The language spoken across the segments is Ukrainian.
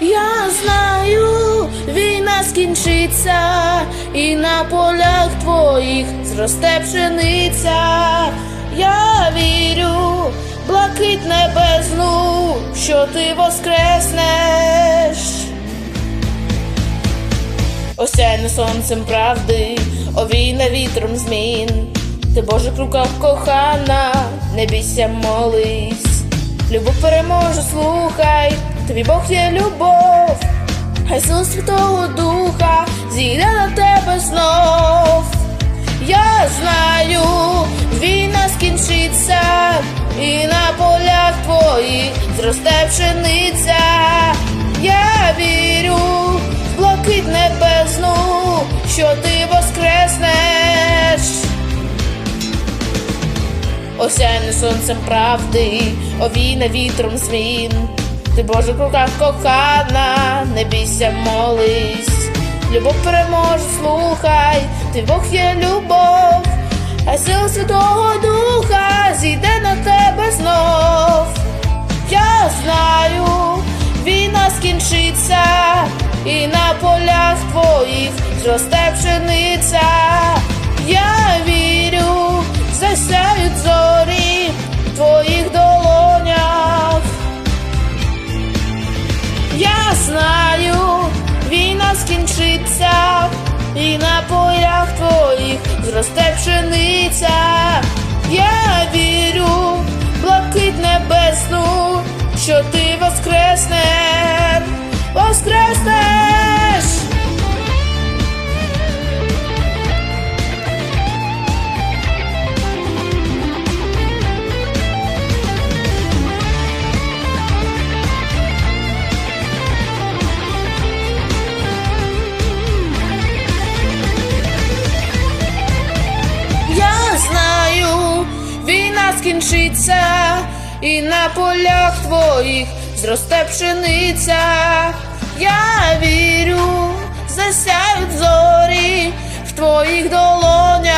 Я знаю, війна скінчиться, і на полях твоїх зросте пшениця. Я вірю, блакить небесну, що ти воскреснеш. Осяйне сонцем правди, овійна вітром змін. Ти Божих руках кохана, не бійся, молись. Любов переможе, слухай, тобі Бог є любов, хай сила Святого Духа зійде на тебе знов. Я знаю, війна скінчиться, і на полях твоїх зросте пшениця. Я вірю в блакить небесну, що ти воскреснеш. Осяйне сонцем правди, овійна вітром змін. Ти в Божих руках кохана, не бійся, молись. Любов переможе, слухай, ти Бог є любов, а сила Святого Духа зійде на тебе знов. Я знаю, війна скінчиться, і на полях твоїх зросте пшениця. І на полях твоїх зросте пшениця. Я вірю, блакить небесну, що ти воскреснеш, воскреснеш. Війна і на полях твоїх зросте пшениця. Я вірю, засяють зорі в твоїх долонях.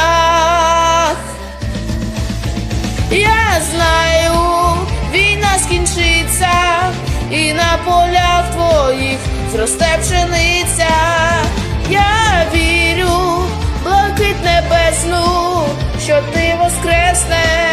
Я знаю, війна скінчиться, і на полях твоїх зросте пшениця. Я вірю, блакить небесну, що ти воскреснеш.